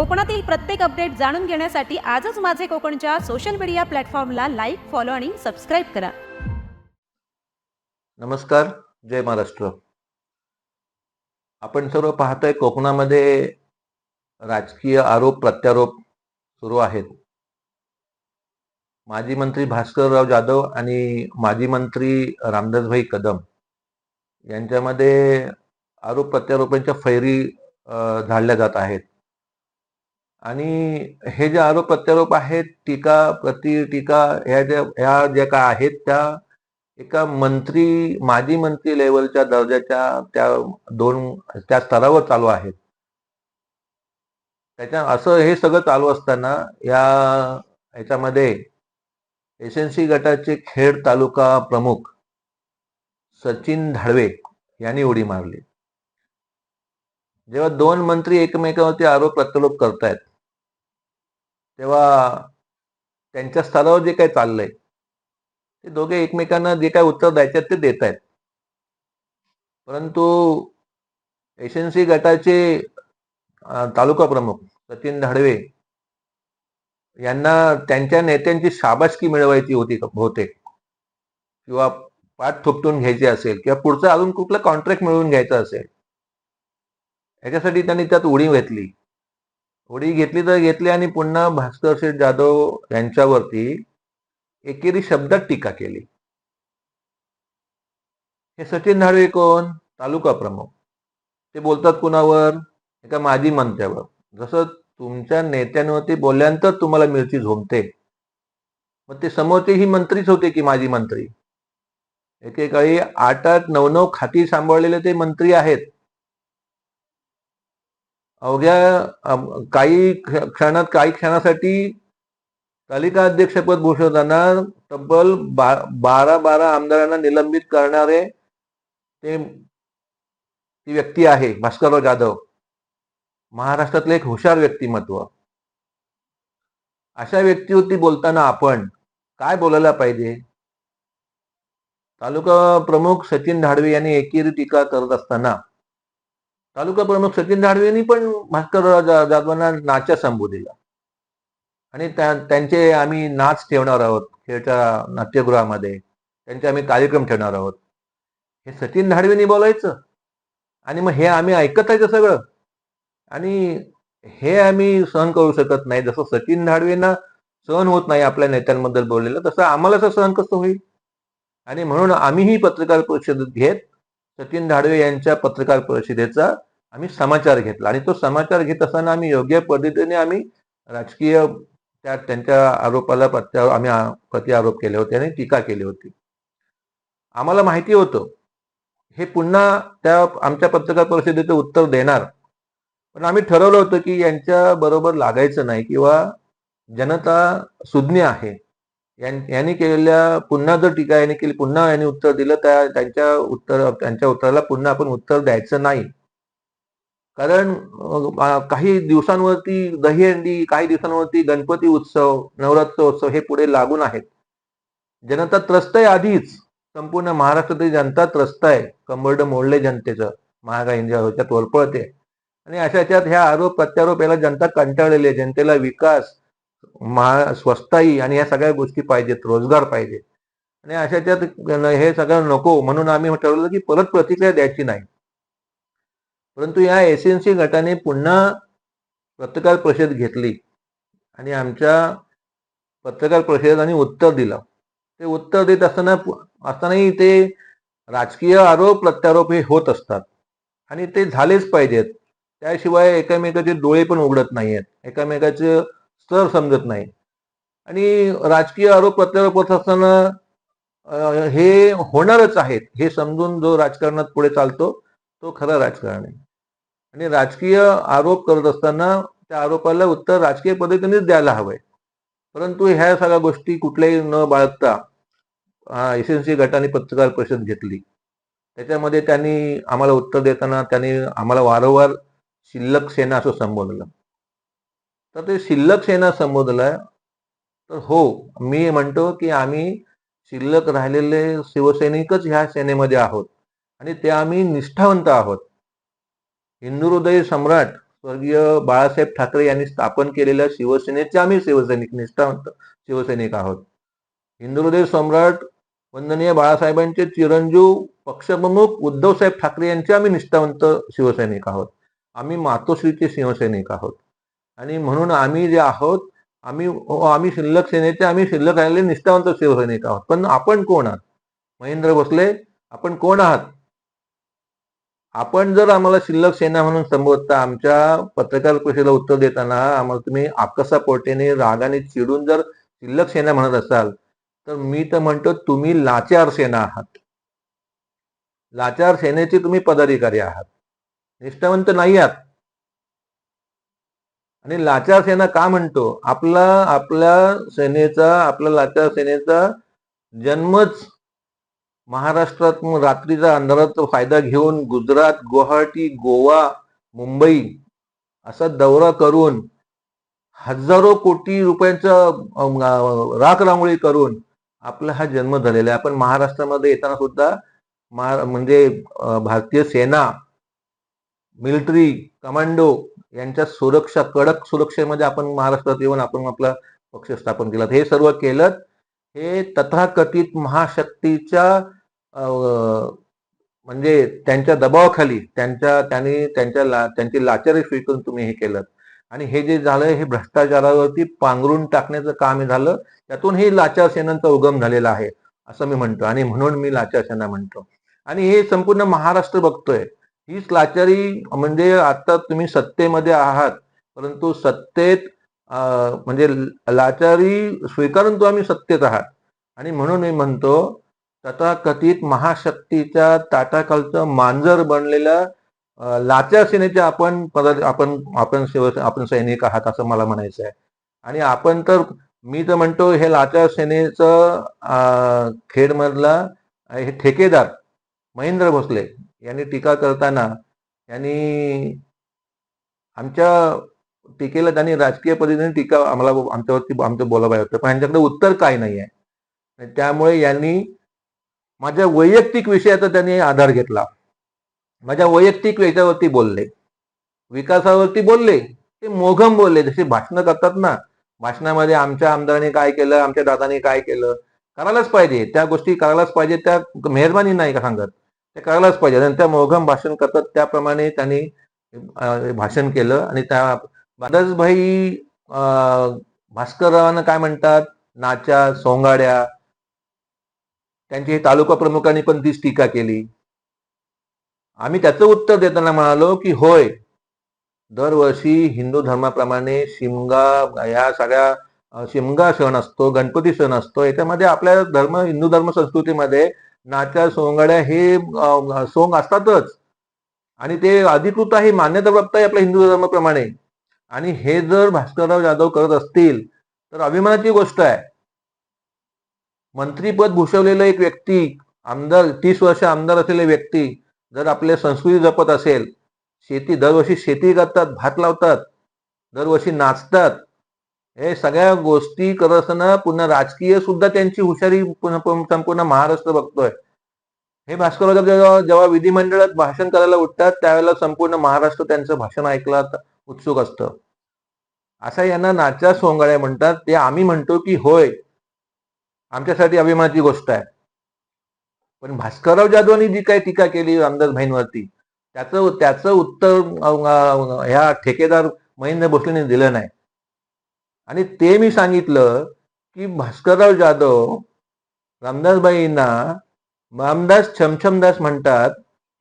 कोकणातील प्रत्येक अपडेट जाणून घेण्यासाठी आजच माझे कोकणच्या सोशल मीडिया प्लॅटफॉर्मला लाईक फॉलो आणि सबस्क्राईब करा. नमस्कार जय महाराष्ट्र. आपण सर्व पाहतोय कोकणामध्ये राजकीय आरोप प्रत्यारोप सुरू आहेत. माजी मंत्री भास्करराव जाधव आणि माजी मंत्री रामदासभाई कदम यांच्यामध्ये आरोप प्रत्यारोपांच्या फैरी झाडल्या जात आहेत. आणि हे जे आरोप प्रत्यारोप आहेत टीका प्रति टीका ह्या ज्या ह्या ज्या काय आहेत त्या एका मंत्री माजी मंत्री लेवलच्या दर्जाच्या त्या दोन त्या स्तरावर चालू आहेत. त्याच्या असं हे सगळं चालू असताना या ह्याच्यामध्ये एस एन सी गटाचे खेड तालुका प्रमुख सचिन धाडवे यांनी उडी मारली. जेव्हा दोन मंत्री एकमेकावरती आरोप प्रत्यारोप करतायत तेव्हा त्यांच्या स्तरावर जे काही चाललंय ते दोघे एकमेकांना जे काय उत्तर द्यायचे ते देत आहेत. परंतु एस एन सी गटाचे तालुका प्रमुख सचिन धाडवे यांना त्यांच्या नेत्यांची शाबासकी मिळवायची होती होते. बहुतेक किंवा पाठ थोपटून घ्यायची असेल किंवा पुढचं अजून कुठलं कॉन्ट्रॅक्ट मिळवून घ्यायचं असेल ह्याच्यासाठी त्यांनी त्यात उडी घेतली. थोडी घेतली तर घेतली आणि पुन्हा भास्कर शेठ जाधव यांच्यावरती एकेरी शब्दात टीका केली. हे सचिन धाडवे कोण? तालुका प्रमुख. ते बोलतात कुणावर? एका माजी मंत्र्यावर. जसं तुमच्या नेत्यांवरती बोलल्यानंतर तुम्हाला मिरची झोमते मग ते समोरचे ही मंत्रीच होते की माजी मंत्री? एकेकाळी आठ आठ नऊ नऊ खाती सांभाळलेले ते मंत्री आहेत. अवघ्या काही क्षणात काही क्षणासाठी तालिका अध्यक्षपद भूषवताना तब्बल बा- बारा बारा आमदारांना निलंबित करणारे ते ती व्यक्ती आहे भास्करराव जाधव. महाराष्ट्रातले एक हुशार व्यक्तिमत्व. अशा व्यक्तीवरती बोलताना आपण काय बोलायला पाहिजे? तालुका प्रमुख सचिन धाडवे यांनी एकेरी टीका करत असताना तालुका प्रमुख सचिन धाडवेंनी पण भास्करराव जाधवांना नाचा संबोधिला. आणि त्यांचे आम्ही नाच ठेवणार आहोत खेळच्या नाट्यगृहामध्ये. त्यांचे आम्ही कार्यक्रम ठेवणार आहोत. हे सचिन धाडवेंनी बोलायचं. आणि मग हे आम्ही ऐकत आहे सगळं. आणि हे आम्ही सहन करू शकत नाही. जसं सचिन धाडवेंना सहन होत नाही आपल्या नेत्यांबद्दल बोललेलं तसं आम्हाला असं सहन कसं होईल? आणि म्हणून आम्हीही पत्रकार परिषद घेत सचिन धाडवे यांच्या पत्रकार परिषदेचा आम्ही समाचार घेतला. आणि तो समाचार घेत असताना आम्ही योग्य पद्धतीने आम्ही राजकीय त्या त्यांच्या आरोपाला प्रत्या आम्ही प्रति आरोप केले होते आणि टीका केली होती. आम्हाला माहिती होतं. हे पुन्हा त्या आमच्या पत्रकार परिषदेचं उत्तर देणार. पण आम्ही ठरवलं होतं की यांच्या बरोबर लागायचं नाही किंवा जनता सुज्ञ आहे. यांनी केलेल्या पुन्हा जर टीका यांनी केली पुन्हा यांनी उत्तर दिलं त्या त्यांच्या उत्तर त्यांच्या उत्तराला पुन्हा आपण उत्तर द्यायचं नाही. कारण काही दिवसांवरती दहीहंडी काही दिवसांवरती गणपती उत्सव नवरात्र उत्सव हे पुढे लागून आहेत. जनता त्रस्त आहे आधीच. संपूर्ण महाराष्ट्रातील जनता त्रस्त आहे. कंबरड मोडले जनतेचं. महागाईच्या तोलपळते आणि अशा याच्यात ह्या आरोप प्रत्यारोप याला जनता कंटाळलेली आहे. जनतेला विकास महा स्वस्ताई आणि या सगळ्या गोष्टी पाहिजेत रोजगार पाहिजे आणि अशा त्यात हे सगळं नको म्हणून आम्ही ठरवलं की परत प्रतिक्रिया द्यायची नाही. परंतु या एस एन सी गटाने पुन्हा पत्रकार परिषद घेतली आणि आमच्या पत्रकार परिषदेत उत्तर दिलं. ते उत्तर देत असताना असतानाही ते राजकीय आरोप प्रत्यारोप हे होत असतात. आणि ते झालेच पाहिजेत. त्याशिवाय एकमेकाचे डोळे पण उघडत नाहीयेत. एकमेकाचे स्तर समजत नाही. आणि राजकीय आरोप प्रत्यारोप होत असताना हे होणारच आहेत हे समजून जो राजकारणात पुढे चालतो तो खरा राजकारण आहे. आणि राजकीय आरोप करत असताना त्या आरोपाला उत्तर राजकीय पद्धतीनेच द्यायला हवंय. परंतु ह्या सगळ्या गोष्टी कुठल्याही न बाळगता एस एन सी गटाने पत्रकार परिषद घेतली. त्याच्यामध्ये त्यांनी आम्हाला उत्तर देताना त्यांनी आम्हाला वारंवार शिल्लक सेना असं संबोधलं. तर ते शिल्लक सेना संबोधलं तर हो मी म्हणतो की आम्ही शिल्लक राहिलेले शिवसैनिकच ह्या सेनेमध्ये आहोत आणि ते आम्ही निष्ठावंत आहोत. हिंदू हृदय सम्राट स्वर्गीय बाळासाहेब ठाकरे यांनी स्थापन केलेल्या शिवसेनेचे आम्ही शिवसैनिक निष्ठावंत शिवसैनिक आहोत. हिंदुहृदय सम्राट वंदनीय बाळासाहेबांचे चिरंजीव पक्षप्रमुख उद्धवसाहेब ठाकरे यांचे आम्ही निष्ठावंत शिवसैनिक आहोत. आम्ही मातोश्रीचे शिवसैनिक आहोत. आणि म्हणून आम्ही जे आहोत आम्ही आम्ही शिल्लक सेनेचे आम्ही शिल्लक राहिलेले निष्ठावंत शिवसैनिक आहोत. पण आपण कोण आहात? महेंद्र भोसले आपण कोण आहात? आपण जर आम्हाला शिल्लक सेना म्हणून संबोधता आमच्या पत्रकार परिषदेला उत्तर देताना आम्हाला तुम्ही आकसा पोटेने रागाने चिडून जर शिल्लक सेना म्हणत असाल तर मी तर म्हणतो तुम्ही लाचार सेना आहात. लाचार सेनेचे तुम्ही पदाधिकारी आहात. निष्ठावंत नाही आहात. आणि लाचार सेना का म्हणतो? आपला आपल्या सेनेचा आपल्या लाचार सेनेचा जन्मच महाराष्ट्रात मग रात्रीचा अंधाराचा फायदा घेऊन गुजरात गुवाहाटी गोवा मुंबई असा दौरा करून हजारो कोटी रुपयांचा राख रांगोळी करून आपला हा जन्म झालेला आहे. आपण महाराष्ट्रामध्ये येताना सुद्धा महा म्हणजे भारतीय सेना मिलिटरी कमांडो यांच्या सुरक्षा कडक सुरक्षेमध्ये आपण महाराष्ट्रात येऊन आपण आपला पक्ष स्थापन केला. हे सर्व केलं हे तथाकथित महाशक्तीच्या म्हणजे त्यांच्या दबावाखाली त्यांच्या त्यांनी त्यांच्या ला त्यांची लाचारी स्वीकारून तुम्ही हे केलं आणि हे जे झालं हे भ्रष्टाचारावरती पांघरून टाकण्याचं काम हे झालं. त्यातून हे लाचार सेनांचा उगम झालेला आहे असं मी म्हणतो. आणि म्हणून मी लाचार सेना म्हणतो. आणि हे संपूर्ण महाराष्ट्र बघतोय. हीच लाचारी म्हणजे आता तुम्ही सत्तेमध्ये आहात परंतु सत्तेत म्हणजे लाचारी स्वीकारून तो आम्ही सत्तेत आहात. आणि म्हणून मी म्हणतो तथाकथित महाशक्तीच्या ताटाखालचं मांजर बनलेलं लाचार सेनेचे आपण पद आपण आपण शिव आपण सैनिक आहात असं मला म्हणायचं आहे. आणि आपण तर मी तर म्हणतो हे लाचार सेनेचं खेडमधला हे ठेकेदार महेंद्र भोसले यांनी टीका करताना यांनी आमच्या टीकेला त्यांनी राजकीय पद्धतीने टीका आम्हाला आमच्यावरती आमचं बोलावं होतं पण यांच्याकडे उत्तर काय नाही आहे. त्यामुळे यांनी माझ्या वैयक्तिक विषयाचा त्यांनी आधार घेतला. माझ्या वैयक्तिक याच्यावरती बोलले. विकासावरती बोलले. ते मोघम बोलले. जसे भाषणं करतात ना भाषणामध्ये आमच्या आमदारांनी काय केलं आमच्या दादाने काय केलं करायलाच पाहिजे. त्या गोष्टी करायलाच पाहिजे. त्या मेहरबानी नाही का सांगत? ते करायलाच पाहिजे. आणि त्या मोघम भाषण करतात त्याप्रमाणे त्यांनी भाषण केलं. आणि त्या भाई भास्कररावांना काय म्हणतात? नाच्या सोंगाड्या त्यांची तालुका प्रमुखांनी पण तीच टीका केली. आम्ही त्याचं उत्तर देताना म्हणालो की होय दरवर्षी हिंदू धर्माप्रमाणे शिमगा या सगळ्या शिमगा सण असतो गणपती सण असतो. याच्यामध्ये आपल्या धर्म हिंदू धर्म संस्कृतीमध्ये नाच्या सोंगाड्या हे सोंग असतातच. आणि ते अधिकृत आहे मान्यताप्राप्त आहे आपल्या हिंदू धर्माप्रमाणे. आणि हे जर भास्करराव जाधव करत असतील तर अभिमानाची गोष्ट आहे. मंत्रीपद भूषवलेलं एक व्यक्ती आमदार तीस वर्ष आमदार असलेले व्यक्ती जर आपल्या संस्कृती जपत असेल शेती दरवर्षी शेती करतात भात लावतात दरवर्षी नाचतात हे सगळ्या गोष्टी करत असताना पुन्हा राजकीय सुद्धा त्यांची हुशारी संपूर्ण महाराष्ट्र बघतोय. हे भास्करराव जेव्हा जेव्हा विधिमंडळात भाषण करायला उठतात त्यावेळेला संपूर्ण महाराष्ट्र त्यांचं भाषण ऐकला उत्सुक असतं. असा यांना नाचा सोंगाड्या म्हणतात. ते आम्ही म्हणतो की होय आमच्यासाठी अभिमानाची गोष्ट आहे. पण भास्करराव जाधवांनी जी काही टीका केली रामदास भाईंवरती त्याचं त्याचं उत्तर ह्या ठेकेदार महेंद्र भोसलेने दिलं नाही. आणि ते मी सांगितलं की भास्करराव जाधव रामदासबाईंना रामदास छमछमदास म्हणतात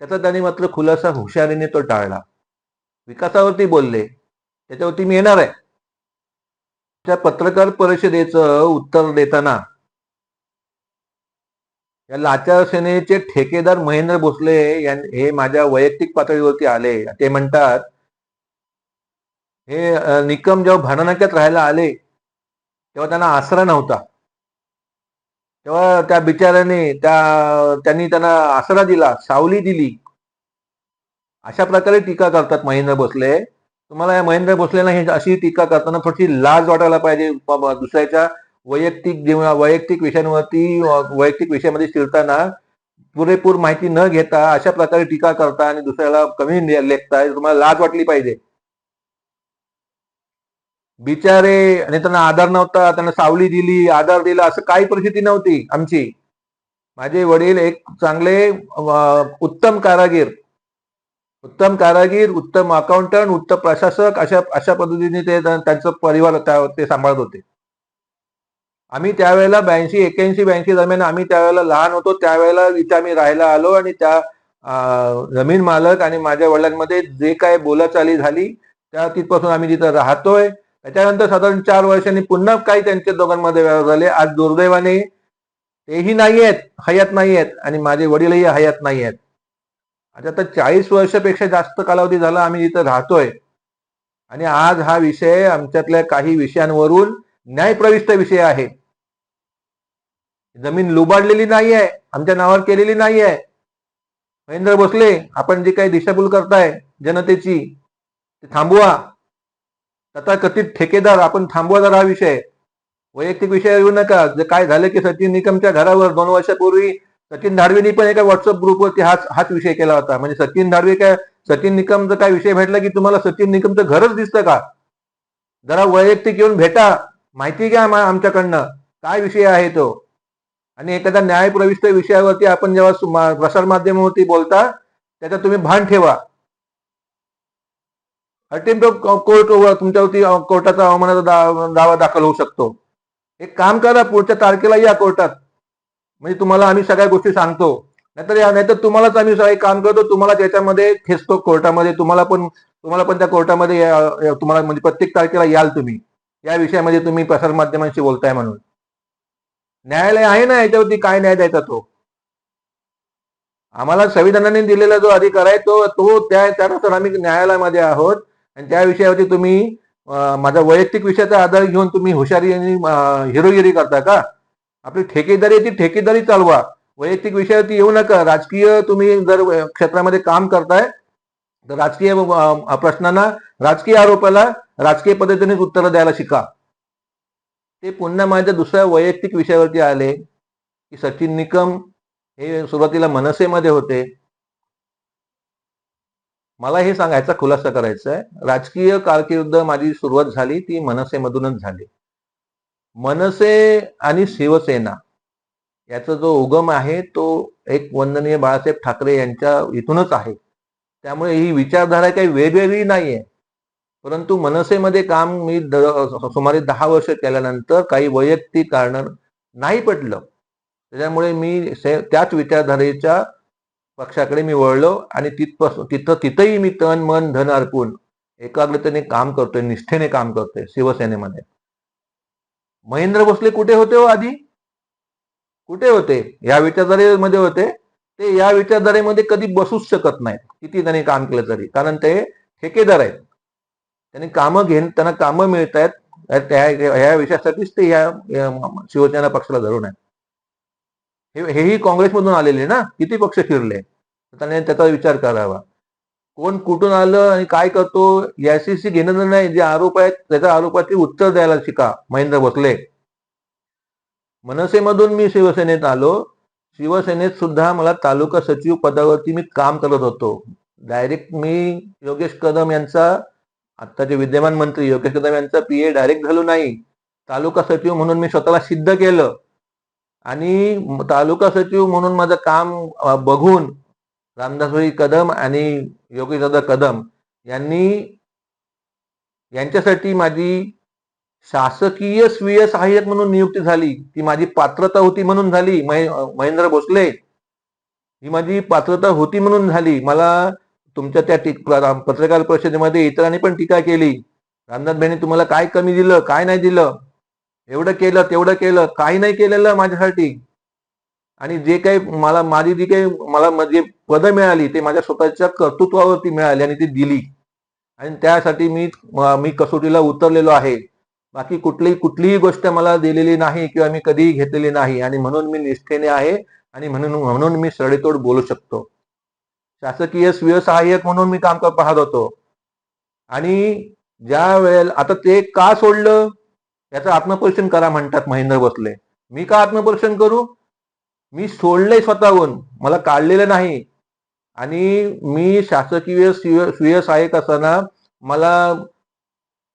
त्याचा त्यांनी मात्र खुलासा हुशारीने तो टाळला. विकासावरती बोलले. त्याच्यावरती मी येणार आहे. त्या पत्रकार परिषदेचं उत्तर देताना या लाचार सेनेचे ठेकेदार महेंद्र भोसले हे माझ्या वैयक्तिक पातळीवरती आले. ते म्हणतात हे निकम जेव्हा भाडनाक्यात राहायला आले तेव्हा त्यांना आसरा नव्हता. तेव्हा त्या बिचाऱ्याने त्या त्यांनी त्यांना आसरा दिला सावली दिली. अशा प्रकारे टीका करतात महेंद्र भोसले. तुम्हाला या महेंद्र भोसलेला हे अशी टीका करताना थोडीशी लाज वाटायला पाहिजे. दुसऱ्याच्या वैयक्तिक जीवना वैयक्तिक विषयांवरती वैयक्तिक विषयामध्ये शिरताना पुरेपूर माहिती न घेता अशा प्रकारे टीका करता आणि दुसऱ्याला कमी लेखताय लेखता तुम्हाला लाज वाटली पाहिजे. बिचारे आणि त्यांना आधार नव्हता त्यांना सावली दिली आधार दिला असं काही परिस्थिती नव्हती आमची. माझे वडील एक चांगले उत्तम कारागीर. उत्तम कारागीर उत्तम अकाउंटंट उत्तम प्रशासक अशा अशा पद्धतीने ते त्यांचं परिवार त्या- ते सांभाळत होते. आम्ही त्यावेळेला ब्याऐंशी एक्याऐंशी ब्याऐंशी दरम्यान आम्ही त्यावेळेला लहान होतो त्यावेळेला इथे आम्ही राहायला आलो आणि त्या जमीन मालक आणि माझ्या वडिलांमध्ये जे काय बोलाचाली झाली त्या तिथपासून आम्ही तिथं राहतोय. त्याच्यानंतर साधारण चार वर्षांनी पुन्हा काही त्यांच्या दोघांमध्ये व्यवहार झाले. आज दुर्दैवाने तेही नाही आहेत हयात नाही आहेत आणि माझे वडीलही हयात नाही आहेत आता तर चाळीस वर्षापेक्षा जास्त कालावधी झाला आम्ही इथं राहतोय. आणि आज हा विषय आमच्यातल्या काही विषयांवरून न्यायप्रविष्ट विषय आहे. जमीन लुबाडलेली नाही आहे आमच्या नावावर केलेली नाही आहे महेंद्र भोसले आपण जी काही दिशाभूल करताय जनतेची ते थांबवा. तथाकथित ठेकेदार आपण थांबवा जरा हा विषय. वैयक्तिक विषय येऊ नका. जे काय झालं की सचिन निकमच्या घरावर दोन वर्षापूर्वी सचिन धाडवेनी पण एका व्हॉट्सअप ग्रुपवरती हाच हाच विषय केला होता. म्हणजे सचिन धाडवे काय सचिन निकमचा काय विषय भेटला की तुम्हाला सचिन निकमचं घरच दिसतं का? जरा वैयक्तिक येऊन भेटा. माहिती घ्या आमच्याकडनं. काय विषय आहे तो? आणि एखाद्या न्यायप्रविष्ट विषयावरती आपण जेव्हा सु- प्रसारमाध्यमावरती बोलता त्याचा तुम्ही भान ठेवा. अटेम्प्ट कोर्ट तुमच्यावरती कोर्टाचा अवमानाचा दावा दाखल होऊ शकतो. एक काम करा पुढच्या तारखेला या कोर्टात. म्हणजे तुम्हाला आम्ही सगळ्या गोष्टी सांगतो. नाहीतर या नाहीतर तुम्हालाच आम्ही सगळे काम करतो तुम्हाला त्याच्यामध्ये खेचतो कोर्टामध्ये. तुम्हाला पण तुम्हाला पण त्या कोर्टामध्ये तुम्हाला म्हणजे प्रत्येक तारखेला याल तुम्ही. या विषयामध्ये तुम्ही प्रसारमाध्यमांशी बोलताय म्हणून. न्यायालय आहे ना याच्यावरती काय न्याय द्यायचा तो? आम्हाला संविधानाने दिलेला जो अधिकार आहे तो तो त्या त्यानुसार आम्ही न्यायालयामध्ये आहोत. आणि त्या विषयावरती तुम्ही माझा वैयक्तिक विषयाचा आधार घेऊन तुम्ही हुशारी आणि हिरोगिरी करता का? आपली ठेकेदारी आहे ती ठेकेदारी चालवा. वैयक्तिक विषयावरती येऊ नका. राजकीय तुम्ही जर क्षेत्रामध्ये काम करताय तर राजकीय प्रश्नांना राजकीय आरोपाला राजकीय पद्धतीने उत्तरं द्यायला शिका. ते पुन्हा माझ्या दुसऱ्या वैयक्तिक विषयावरती आले की सचिन निकम हे सुरुवातीला मनसेमध्ये होते. मला हे सांगायचा खुलासा करायचा आहे राजकीय कारकीर्द माझी सुरुवात झाली ती मनसेमधूनच झाली. मनसे आणि शिवसेना याचा जो उगम आहे तो एक वंदनीय बाळासाहेब ठाकरे यांच्या इथूनच आहे. त्यामुळे ही विचारधारा काही वेगवेगळी नाही आहे परंतु मनसेमध्ये काम मी सुमारे दहा वर्ष केल्यानंतर काही वैयक्तिक कारण नाही पटलं. त्याच्यामुळे मी से- त्याच विचारधारेच्या पक्षाकडे मी वळलो आणि तिथपासून तिथं तिथंही मी तन मन धन अर्पून एकाग्रतेने काम करतोय निष्ठेने काम करतोय शिवसेनेमध्ये. महेंद्र भोसले कुठे होते हो आधी? कुठे होते? या विचारधारेमध्ये होते. ते या विचारधारेमध्ये कधी बसूच शकत नाहीत. किती त्यांनी काम केलं तरी. कारण ते ठेकेदार आहेत. त्यांनी कामं घेऊन त्यांना कामं मिळत आहेत त्या ह्या विषयासाठीच ते ह्या या शिवसेना पक्षाला धरून आहेत. हेही काँग्रेसमधून आलेले ना किती पक्ष फिरले? त्याने त्याचा विचार करावा. कोण कुठून आलं आणि काय करतो याच्याशी घेणं नाही जे आरोप आहेत त्याच्या आरोपाची उत्तर द्यायला शिका महेंद्र भोसले. मनसेमधून मी शिवसेनेत आलो. शिवसेनेत सुद्धा मला तालुका सचिव पदावरती मी काम करत होतो. डायरेक्ट मी योगेश कदम यांचा आत्ताचे विद्यमान मंत्री योगेश कदम यांचा पी ए डायरेक्ट झालो नाही. तालुका सचिव म्हणून मी स्वतःला सिद्ध केलं. आणि तालुका सचिव म्हणून माझं काम बघून रामदासभाई कदम आणि योगेशदादा कदम यांनी यांच्यासाठी माझी शासकीय स्वीय सहाय्यक म्हणून नियुक्ती झाली. ती माझी पात्रता होती म्हणून झाली. महेंद्र भोसले ही माझी पात्रता होती म्हणून झाली. मला तुमच्या त्या पत्रकार परिषदेमध्ये इतरांनी पण टीका केली. रामनाथ भाईने तुम्हाला काय कमी दिलं काय नाही दिलं? एवढं केलं तेवढं केलं काही नाही केलेलं माझ्यासाठी. आणि जे काही मला माझी जी काही मला जे पदं मिळाली ते माझ्या स्वतःच्या कर्तृत्वावरती मिळाली आणि ती दिली. आणि त्यासाठी मी मी कसोटीला उतरलेलो आहे. बाकी कुठली कुठलीही गोष्ट मला दिलेली नाही किंवा मी कधीही घेतलेली नाही. आणि म्हणून मी निष्ठेने आहे आणि म्हणून म्हणून मी सडेतोड बोलू शकतो. शासकीय स्वीय सहाय्यक म्हणून मी काम पाहत होतो. आणि ज्या वेळेला आता ते का सोडलं? याचं आत्मपरीक्षण करा म्हणतात महेंद्र बसले मी का आत्मपरीक्षण करू? मी सोडले स्वतःहून. मला काढलेलं नाही. आणि मी शासकीय सुय सहाय्यक असताना मला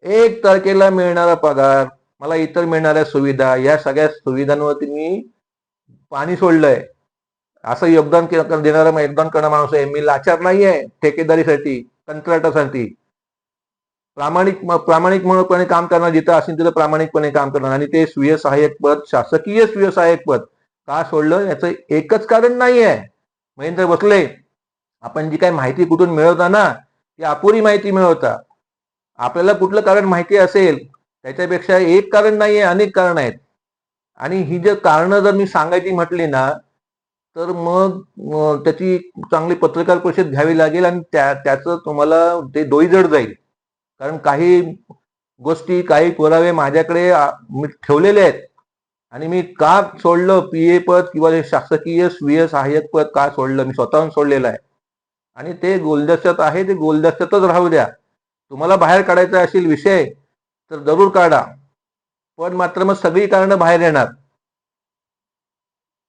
एक तारखेला मिळणारा पगार मला इतर मिळणाऱ्या सुविधा या सगळ्या सुविधांवरती मी पाणी सोडलंय. असं योगदान के- देणारा योगदान करणारा माणूस आहे. मी लाचार नाही आहे ठेकेदारीसाठी कंत्राटासाठी. प्रामाणिक प्रामाणिक म्हणून काम करणार जिथं असेल तिथं प्रामाणिकपणे काम करणार. आणि ते स्वीय सहाय्यक पद शासकीय स्वीय सहाय्यक पद का सोडलं याचं एकच कारण नाही आहे महेंद्र बसले आपण जी काही माहिती कुठून मिळवता ना ती अपुरी माहिती मिळवता. आपल्याला कुठलं कारण माहिती असेल त्याच्यापेक्षा एक कारण नाही आहे अनेक कारण आहेत. आणि ही जर कारणं जर मी सांगायची म्हटली ना तर मग त्याची चांगली पत्रकार परिषद घ्यावी लागेल आणि त्या त्याचं तुम्हाला ते डोईजड जाईल. कारण काही गोष्टी काही पुरावे माझ्याकडे मी ठेवलेले आहेत. आणि मी का सोडलं? पी ए पद किंवा शासकीय स्वीय सहाय्यक पद का सोडलं? मी स्वतःहून सोडलेलं आहे. आणि ते गोलदस्त्यात आहे ते गोलदस्त्यातच राहू द्या. तुम्हाला बाहेर काढायचा असेल विषय तर जरूर काढा. पण मात्र मग सगळी कारणं बाहेर येणार.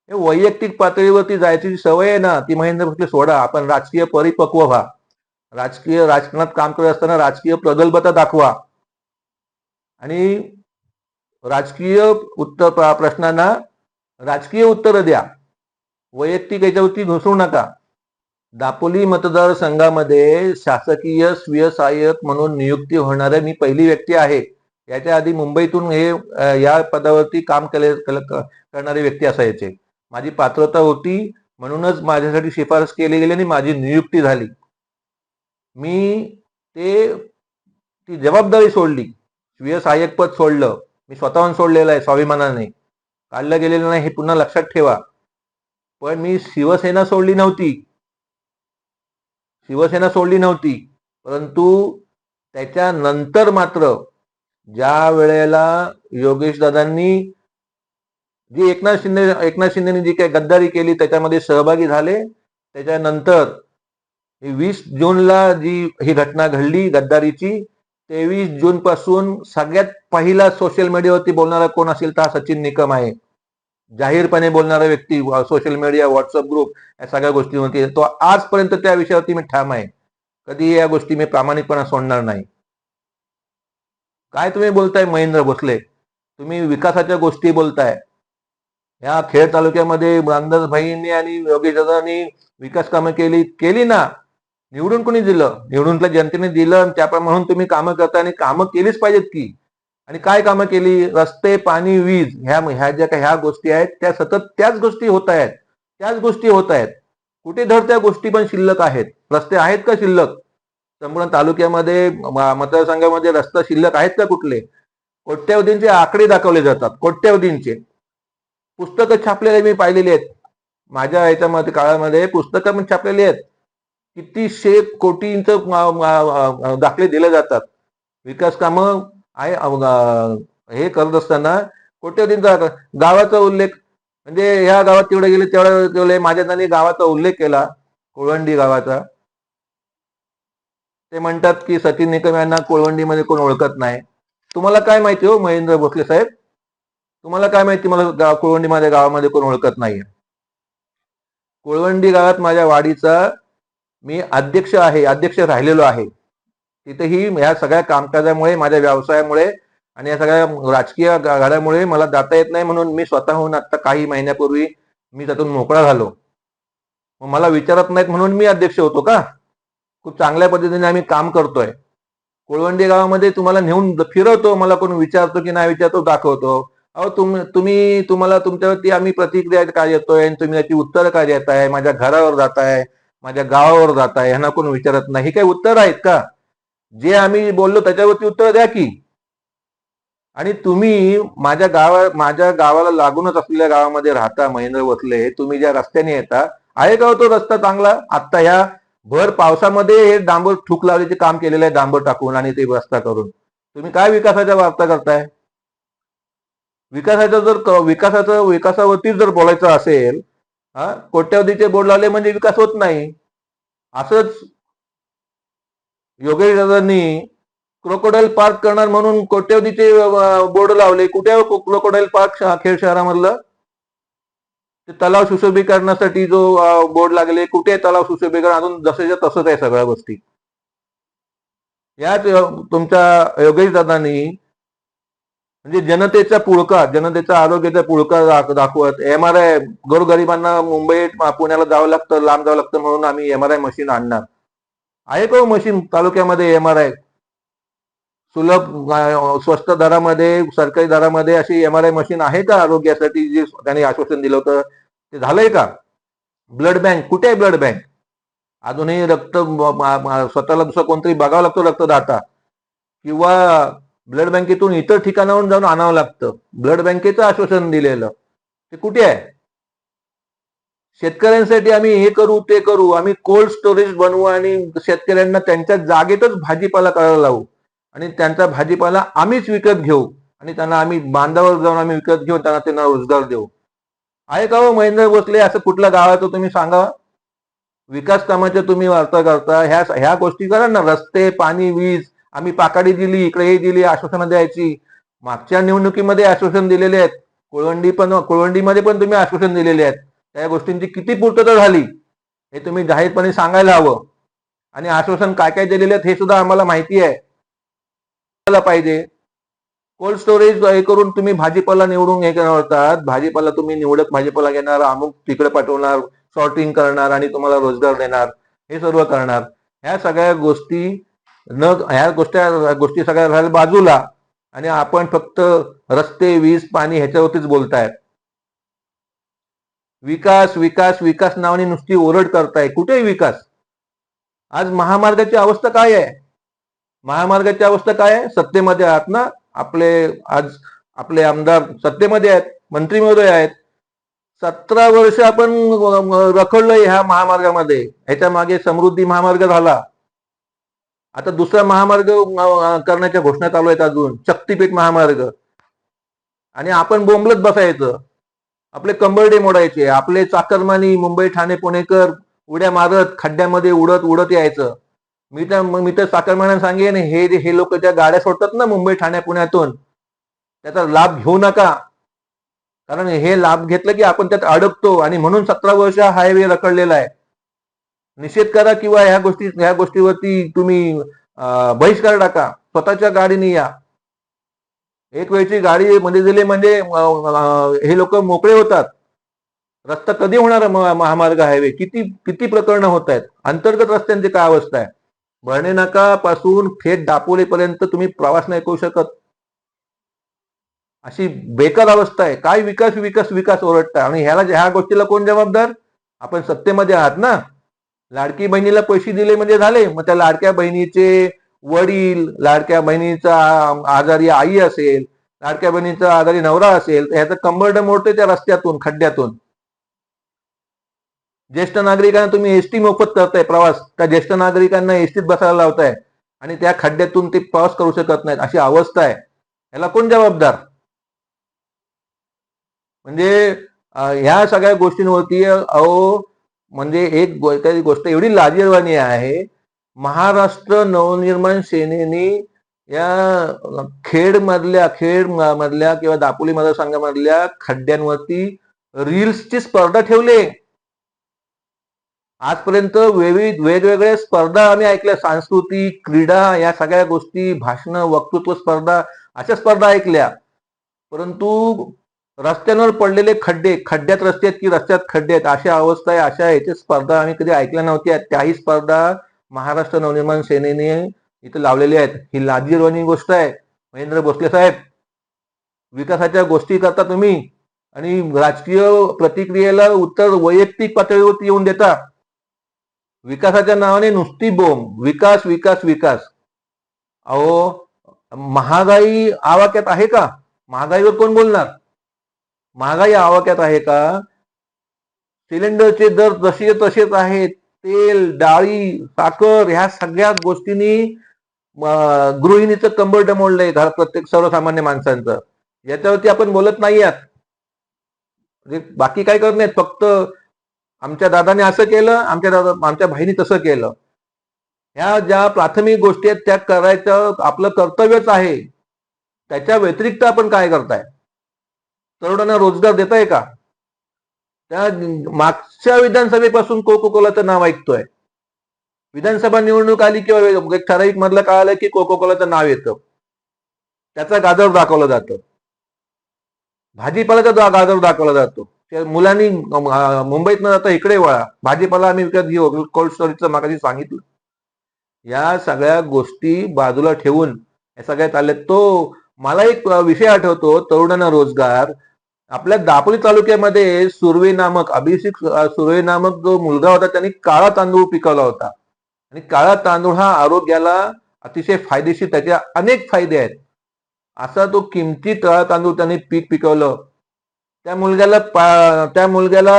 हे वैयक्तिक पातळीवरती जायची जी सवय आहे ना ती महेंद्र भोसले सोडा. आपण राजकीय परिपक्व व्हा. राजकीय राजकारणात काम करत असताना राजकीय प्रगल्भता दाखवा. आणि राजकीय उत्तर प्रश्नांना राजकीय उत्तरं द्या. वैयक्तिक याच्यावरती घुसू नका. दापोली मतदारसंघामध्ये शासकीय स्वीय सहाय्यक म्हणून नियुक्ती होणाऱ्या मी पहिली व्यक्ती आहे. याच्या आधी मुंबईतून हे या पदावरती काम केले करणारे व्यक्ती असायचे. माझी पात्रता होती म्हणूनच माझ्यासाठी शिफारस केली गेली आणि माझी नियुक्ती झाली. मी ते ती जबाबदारी सोडली. स्वीय सहाय्यक पद सोडलं. मी स्वतःहून सोडलेलं आहे स्वाभिमानाने. काढलं गेलेलं नाही हे पुन्हा लक्षात ठेवा. पण मी शिवसेना सोडली नव्हती. शिवसेना सोडली नव्हती. परंतु त्याच्यानंतर मात्र ज्या वेळेला योगेश दादांनी जी एकनाथ शिंदे एकनाथ शिंदेनी जी काही गद्दारी केली त्याच्यामध्ये सहभागी झाले त्याच्यानंतर वीस जूनला जी ही घटना घडली गद्दारीची तेवीस जून पासून सगळ्यात पहिला सोशल मीडियावरती बोलणारा कोण असेल तर हा सचिन निकम आहे. जाहीरपणे बोलणारा व्यक्ती सोशल मीडिया व्हॉट्सअप ग्रुप या सगळ्या गोष्टीवरती. तो आजपर्यंत त्या विषयावरती मी ठाम आहे. कधी या गोष्टी मी प्रामाणिकपणा सोडणार नाही. काय तुम्ही बोलताय महेंद्र भोसले? तुम्ही विकासाच्या गोष्टी बोलताय. या खेड तालुक्यामध्ये रामदास भाईंनी आणि योगेश दादांनी विकास कामं केली केली ना? निवडून कोणी दिलं? निवडून जनतेने दिलं आणि त्याप्रमाणे म्हणून तुम्ही कामं करता आणि कामं केलीच पाहिजेत की. आणि काय कामं केली? रस्ते पाणी वीज ह्या ह्या ज्या काही ह्या गोष्टी आहेत त्या सतत त्याच गोष्टी होत आहेत. त्याच गोष्टी होत आहेत. कुठे धर त्या गोष्टी पण शिल्लक आहेत. रस्ते आहेत का शिल्लक? संपूर्ण तालुक्यामध्ये मतदारसंघामध्ये रस्ता शिल्लक आहेत का कुठले? कोट्यवधींचे आकडे दाखवले जातात. कोट्यवधींचे. पुस्तकं छापलेले मी पाहिलेली आहेत. माझ्या याच्यामध्ये काळामध्ये पुस्तकं पण छापलेली आहेत. कितीशे कोटींच दाखले दिले जातात. विकास कामं आहे हे करत असताना कोट्यवधींचा गावाचा उल्लेख म्हणजे ह्या गावात तेवढे गेले तेवढे तेवढे माझ्या त्यांनी गावाचा उल्लेख केला कोळवंडी गावाचा. ते म्हणतात की सचिन निकम यांना कोळवंडीमध्ये कोण ओळखत नाही. तुम्हाला काय माहिती हो महेंद्र भोसले साहेब? तुम्हाला काय माहिती मला कोळवंडी माझ्या गावामध्ये कोण ओळखत नाहीये? कोळवंडी गावात माझ्या वाडीचा मी अध्यक्ष आहे अध्यक्ष राहिलेलो आहे. तिथेही ह्या सगळ्या कामकाजामुळे माझ्या व्यवसायामुळे आणि या सगळ्या राजकीय घडामुळे मला जाता येत नाही म्हणून मी स्वतःहून आता काही महिन्यापूर्वी मी त्यातून मोकळा झालो. मग मला विचारत नाहीत म्हणून मी अध्यक्ष होतो का? खूप चांगल्या पद्धतीने आम्ही काम करतोय. कोळवंडी गावामध्ये तुम्हाला नेऊन फिरवतो मला कोण विचारतो की नाही विचारतो दाखवतो. अहो तुम तुम्ही तुम्हाला तुमच्यावरती आम्ही प्रतिक्रिया काय येतोय आणि तुम्ही याची उत्तर काय देत आहे माझ्या घरावर जात आहे माझ्या गावावर जाताय ह्यांना कोण विचारत नाही. हे काही उत्तर आहेत का? जे आम्ही बोललो त्याच्यावरती उत्तर द्या की. आणि तुम्ही माझ्या गावा माझ्या गावाला लागूनच असलेल्या गावामध्ये राहता महेंद्र वसले तुम्ही ज्या रस्त्याने येता आहे का हो तो रस्ता चांगला? आत्ता ह्या भर पावसामध्ये हे डांबर ठूक लावल्याचे काम केलेलं आहे डांबर टाकून आणि ते रस्ता करून. तुम्ही काय विकासाच्या वार्ता करताय? विकासाचा जर विकासाचं विकासावरती जर बोलायचं असेल हा? कोट्यावधीचे बोर्ड लावले म्हणजे विकास होत नाही. असंच योगेश दादांनी क्रोकोडाईल पार्क करणार म्हणून कोट्यावधीचे बोर्ड लावले. कुठे क्रोकोडाईल पार्क खेड शहरामधलं? ते तलाव सुशोभीकरणासाठी जो बोर्ड लागले. कुठे तलाव सुशोभीकरण? अजून जसेच्या तसंच आहे सगळ्या गोष्टी. याच तुमच्या योगेश दादांनी म्हणजे जनतेचा पुळका जनतेचा आरोग्याचा पुळका दाखवत. एम आर आय गोरगरिबांना मुंबईत पुण्याला जावं लागतं लांब जावं लागतं म्हणून आम्ही एम आर आय मशीन आणणार. आहे का हो मशीन तालुक्यामध्ये एम आर आय सुलभ स्वस्त दरामध्ये सरकारी दरामध्ये अशी एम आर आय मशीन आहे का आरोग्यासाठी जे त्यांनी आश्वासन दिलं होतं? ते झालंय का? ब्लड बँक कुठे आहे ब्लड बँक? अजूनही रक्त स्वतःला दुसरं कोणतरी बघावं लागतो रक्तदाता. किंवा ब्लड बँकेतून इतर ठिकाणावरून जाऊन आणावं लागतं. ब्लड बँकेचं आश्वासन दिलेलं. ते कुठे आहे? शेतकऱ्यांसाठी आम्ही हे करू ते करू. आम्ही कोल्ड स्टोरेज बनवू आणि शेतकऱ्यांना त्यांच्या जागेतच भाजीपाला करायला लावू. आणि त्यांचा भाजीपाला आम्हीच विकत घेऊ. आणि त्यांना आम्ही बांधावर जाऊन आम्ही विकत घेऊ त्यांना त्यांना रोजगार देऊ. आहे का हो महेंद्र भोसले? असं कुठल्या गावाचं तुम्ही सांगा विकास कामाच्या तुम्ही वार्ता करता. ह्या ह्या गोष्टी करा ना. रस्ते पाणी वीज आम्ही पाकाडी दिली इकडे हे दिली आश्वासनं द्यायची. मागच्या निवडणुकीमध्ये आश्वासन दिलेले आहेत. कोळवंडी पण कोळवंडीमध्ये पण तुम्ही आश्वासन दिलेले आहेत. त्या गोष्टींची किती पूर्तता झाली हे तुम्ही जाहीरपणे सांगायला हवं. आणि आश्वासन काय काय दिलेले आहेत हे सुद्धा आम्हाला माहिती आहे. पाहिजे. कोल्ड स्टोरेज हे करून तुम्ही भाजीपाला निवडून हे करतात. भाजीपाला तुम्ही निवडक भाजीपाला घेणार अमुक तिकडे पाठवणार सॉर्टिंग करणार आणि तुम्हाला रोजगार देणार. हे सर्व करणार. ह्या सगळ्या गोष्टी न ह्या गोष्टी गोष्टी सगळ्या राहिल्या बाजूला. आणि आपण फक्त रस्ते वीज पाणी ह्याच्यावरतीच बोलतायत. विकास विकास विकास नावाने नुसती ओरड करताय. कुठेही विकास? आज महामार्गाची अवस्था काय आहे? महामार्गाची अवस्था काय आहे? सत्तेमध्ये आहात ना? आपले आज आपले आमदार सत्तेमध्ये आहेत मंत्री महोदय आहेत. सतरा वर्ष आपण रखडलोय ह्या महामार्गामध्ये. ह्याच्या मागे समृद्धी महामार्ग झाला. आता दुसरा महामार्ग करण्याच्या घोषणा चालू आहेत अजून. शक्तीपीठ महामार्ग. आणि आपण बोंबलत बसायचं. आपले कंबरडे मोडायचे. आपले चाकरमानी मुंबई ठाणे पुणेकर उड्या मारत खड्ड्यामध्ये उडत उडत यायचं. मी तर मी तर चाकरमान्यांना सांगेन हे हे लोक त्या गाड्या सोडतात ना मुंबई ठाणे पुण्यातून त्याचा लाभ घेऊ नका. कारण हे लाभ घेतलं की आपण त्यात अडकतो. आणि म्हणून सतरा वर्ष हायवे रखडलेला आहे. निषेध करा किंवा ह्या गोष्टी ह्या गोष्टीवरती तुम्ही बहिष्कार टाका. स्वतःच्या गाडीने या. एक वेळची गाडी मध्ये दिले म्हणजे हे लोक मोकळे होतात. रस्ता कधी होणार महामार्ग हायवे? किती किती प्रकरणं होत आहेत? अंतर्गत रस्त्यांची काय अवस्था आहे? भरणे नाकापासून थेट दापोलीपर्यंत तुम्ही प्रवास नाही करू शकत. अशी बेकार अवस्था आहे. काय विकास विकास विकास ओरडता आणि ह्याला ह्या गोष्टीला कोण जबाबदार? आपण सत्तेमध्ये आहात ना? लाडकी बहिणीला पैसे दिले म्हणजे झाले मग त्या लाडक्या बहिणीचे वडील लाडक्या बहिणीचा आजारी आई असेल लाडक्या बहिणीचा आजारी नवरा असेल तर ह्याचं कंबरड मोडतोय त्या रस्त्यातून खड्ड्यातून. ज्येष्ठ नागरिकांना तुम्ही एसटी मोफत करताय प्रवास त्या ज्येष्ठ नागरिकांना एसटीत बसायला लावताय आणि त्या खड्ड्यातून ते प्रवास करू शकत नाहीत अशी अवस्था आहे. याला कोण जबाबदार? म्हणजे ह्या सगळ्या गोष्टींवरती अहो म्हणजे एक काही गोष्ट एवढी लाजीरवाणी आहे महाराष्ट्र नवनिर्माण सेनेने या खेड मधल्या खेड मधल्या किंवा दापोली मतदारसंघामधल्या खड्ड्यांवरती रील्सची स्पर्धा ठेवले. आजपर्यंत विविध वेगवेगळ्या स्पर्धा आम्ही ऐकल्या. सांस्कृतिक क्रीडा या सगळ्या गोष्टी भाषण वक्तृत्व स्पर्धा अशा स्पर्धा ऐकल्या. परंतु रस्त्यांवर पडलेले खड्डे खड्ड्यात रस्ते आहेत की रस्त्यात खड्डे आहेत? अशा अवस्था आहे अशा याच्या स्पर्धा आम्ही कधी ऐकल्या नव्हत्या. त्याही स्पर्धा महाराष्ट्र नवनिर्माण सेनेने इथे लावलेल्या आहेत. ही लाजीरवाणी गोष्ट आहे. महेंद्र भोसले साहेब विकासाच्या गोष्टी करता तुम्ही आणि राजकीय प्रतिक्रियेला उत्तर वैयक्तिक पातळीवरती येऊन देता. विकासाच्या नावाने नुसती बोंब. विकास विकास विकास. अहो महागाई आवाक्यात आहे का? महागाईवर कोण बोलणार? महागाई आवाक्यात आहे का? सिलेंडरचे दर जसे तसेच आहेत. तेल डाळी साखर ह्या सगळ्या गोष्टींनी गृहिणीचं कंबर डमोडलंय घर प्रत्येक सर्वसामान्य माणसांचं. याच्यावरती आपण बोलत नाही आहात म्हणजे बाकी काय करत नाहीत. फक्त आमच्या दादाने असं केलं आमच्या दादा आमच्या भाईनी तसं केलं. ह्या ज्या प्राथमिक गोष्टी आहेत त्या करायचं आपलं कर्तव्यच आहे. त्याच्या व्यतिरिक्त आपण काय करताय? तरुणांना रोजगार देताय का? त्या मागच्या विधानसभेपासून कोको कोलाचं नाव ऐकतोय. विधानसभा निवडणूक आली किंवा ठराविक ठराविक मधलं आला की कोको कोलाचं नाव येतं. त्याचा गाजर दाखवलं जातं. भाजीपाल्याचा दा- गाजर दाखवला जातो. मुलांनी मुंबईत न जाता इकडे वळा. भाजीपाला आम्ही विकत घेऊ. कोल्ड स्टोरेजचं मागाशी सांगितलं. या सगळ्या गोष्टी बाजूला ठेवून या सगळ्या आल्या तो मला एक विषय आठवतो. तरुणांना रोजगार आपल्या दापोली तालुक्यामध्ये सुर्वे नामक अभिषेक सुर्वे नामक जो मुलगा होता त्यांनी काळा तांदूळ पिकवला होता. आणि काळा तांदूळ हा आरोग्याला अतिशय फायदेशीर त्याचे अनेक फायदे आहेत. असा तो किमती काळा तांदूळ त्यांनी पीक पिकवलं. त्या मुलग्याला त्या मुलग्याला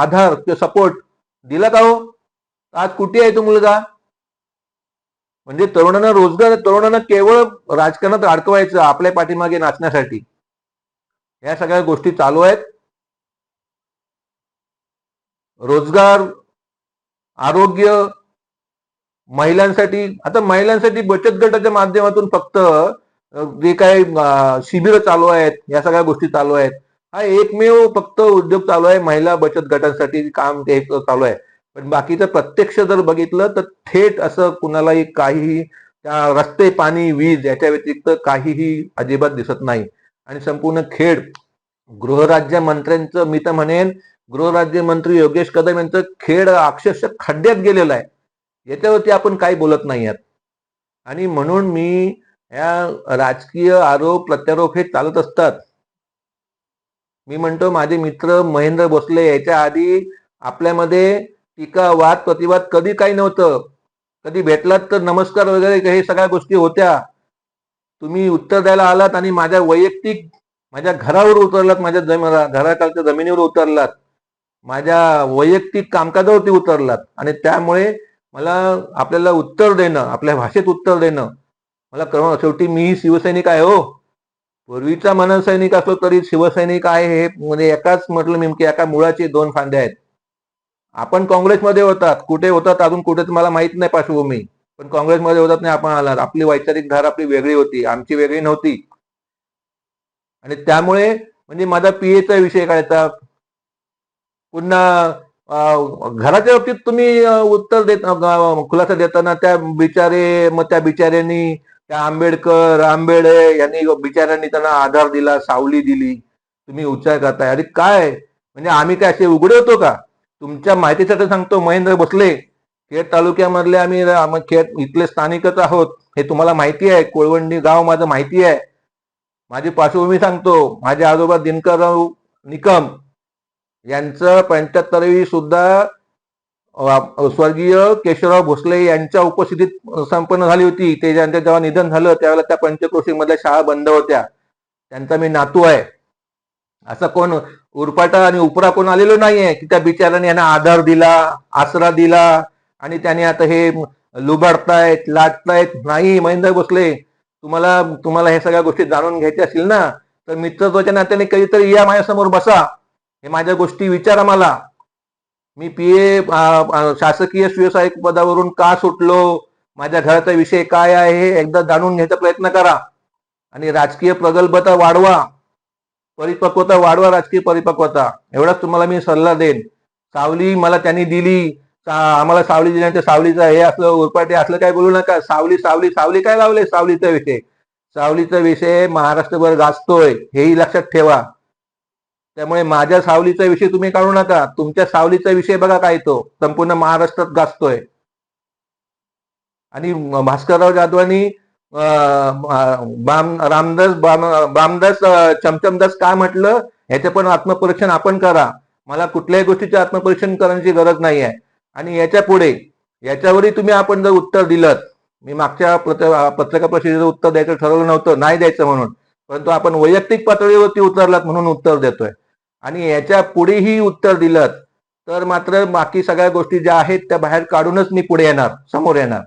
आधार किंवा सपोर्ट दिला का हो? आज कुठे आहे तो मुलगा? म्हणजे तरुणांना रोजगार तरुणांना केवळ राजकारणात अडकवायचं आपल्या पाठीमागे नाचण्यासाठी. या सगळ्या गोष्टी चालू आहेत. रोजगार आरोग्य महिलांसाठी आता महिलांसाठी बचत गटाच्या माध्यमातून फक्त जे काही शिबिर चालू आहेत या सगळ्या गोष्टी चालू आहेत. हा एकमेव फक्त उद्योग चालू आहे महिला बचत गटांसाठी काम ते चालू आहे. पण बाकीचं प्रत्यक्ष जर बघितलं तर थेट असं कुणालाही काहीही त्या रस्ते पाणी वीज याच्या व्यतिरिक्त काहीही अजिबात दिसत नाही. आणि संपूर्ण खेड गृहराज्य मंत्र्यांचं मी तर म्हणेन गृहराज्य मंत्री योगेश कदम यांचं खेळ अक्षरशः खड्ड्यात गेलेलं आहे. याच्यावरती आपण काही बोलत नाही आहात. आणि म्हणून मी या राजकीय आरोप प्रत्यारोप हे चालत असतात. मी म्हणतो माझे मित्र महेंद्र भोसले याच्या आधी आपल्यामध्ये टीका वाद प्रतिवाद कधी काही नव्हतं. कधी भेटलात तर नमस्कार वगैरे हे सगळ्या गोष्टी होत्या. तुम्ही उत्तर द्यायला आलात आणि माझ्या वैयक्तिक माझ्या घरावर उतरलात माझ्या जम घराकालच्या जमिनीवर उतरलात. माझ्या वैयक्तिक कामकाजावरती उतरलात. आणि त्यामुळे मला आपल्याला उत्तर देणं आपल्या भाषेत उत्तर देणं मला कळवणं शेवटी मी शिवसैनिक आहे हो. पूर्वीचा मनसैनिक असलो तरी शिवसैनिक आहे हे म्हणजे एकाच म्हटलं मी एका मुळाचे दोन फांदे आहेत. आपण काँग्रेसमध्ये होतात कुठे होतात अजून कुठे तुम्हाला माहीत नाही पार्श्वभूमी. पण काँग्रेसमध्ये होतात नाही आपण आलात. आपली वैचारिक धार आपली वेगळी होती. आमची वेगळी नव्हती. आणि त्यामुळे म्हणजे माझा पीएचा विषय काढायचा पुन्हा घराच्या बाबतीत तुम्ही उत्तर देत खुलासा देताना त्या बिचारे मग त्या बिचाऱ्यांनी त्या आंबेडकर आंबेडे यांनी बिचाऱ्यांनी त्यांना आधार दिला सावली दिली. तुम्ही उच्चार करताय. अरे काय? म्हणजे आम्ही काय असे उघडे होतो का? तुमच्या माहितीसाठी सांगतो महेंद्र बसले खेड तालुक्यामधले आम्ही खेड इथले स्थानिकच आहोत. हे तुम्हाला माहिती आहे. कोळवंडी गाव माझं माहिती आहे. माझी पार्श्वभूमी सांगतो. माझे आजोबा दिनकरराव निकम यांचं पंच्याहत्तरवी सुद्धा स्वर्गीय केशवराव भोसले यांच्या उपस्थितीत संपन्न झाली होती. ते ज्यांचं जेव्हा निधन झालं त्यावेळेला त्या पंचक्रोशी मधल्या शाळा बंद होत्या. त्यांचा मी नातू आहे. असं कोण उरपाटा आणि उपरा कोण आलेलो नाहीये की त्या बिचाराने यांना आधार दिला आसरा दिला आणि त्याने आता हे लुबाडतायत लाटतायत नाही महेंद्र भोसले तुम्हाला तुम्हाला हे सगळ्या गोष्टी जाणून घ्यायच्या असतील ना तर मित्रत्वाच्या नात्याने कधीतरी या माझ्यासमोर बसा. हे माझ्या गोष्टी विचारा मला. मी पी ए शासकीय सुव्यवसायिक पदावरून का सुटलो? माझ्या घराचा विषय काय आहे? हे एकदा जाणून घ्यायचा प्रयत्न करा. आणि राजकीय प्रगल्भता वाढवा. परिपक्वता वाढवा राजकीय परिपक्वता. एवढाच तुम्हाला मी सल्ला देईन. सावली मला त्यांनी दिली. आम्हाला सावली दिल्यानंतर सावलीचं हे असलं उरपाटे असलं काय बोलू नका. सावली सावली सावली काय लावले सावलीचा विषय. सावलीचा विषय महाराष्ट्रभर गाजतोय हेही लक्षात ठेवा. त्यामुळे माझ्या सावलीचा विषय तुम्ही काढू नका. तुमच्या सावलीचा विषय बघा काय तो. संपूर्ण महाराष्ट्रात गाजतोय. आणि भास्करराव जाधवांनी रामदास बाम बामदास चमचमदास काय म्हटलं? ह्याचं पण आत्मपरीक्षण आपण करा. मला कुठल्याही गोष्टीचे आत्मपरीक्षण करण्याची गरज नाही आहे आणि याच्यापुढे याच्यावरही तुम्ही आपण जर उत्तर दिलं मी मागच्या पत्रकार परिषदेचं उत्तर द्यायचं ठरवलं नव्हतं नाही द्यायचं म्हणून परंतु आपण वैयक्तिक पातळीवरती उतरलात म्हणून उत्तर देतोय. आणि याच्या पुढेही उत्तर दिलं तर मात्र बाकी सगळ्या गोष्टी ज्या आहेत त्या बाहेर काढूनच मी पुढे येणार समोर येणार.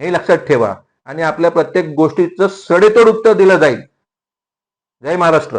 हे लक्षात ठेवा. आणि आपल्या प्रत्येक गोष्टीचं सडेतोड उत्तर दिलं जाईल. जय महाराष्ट्र.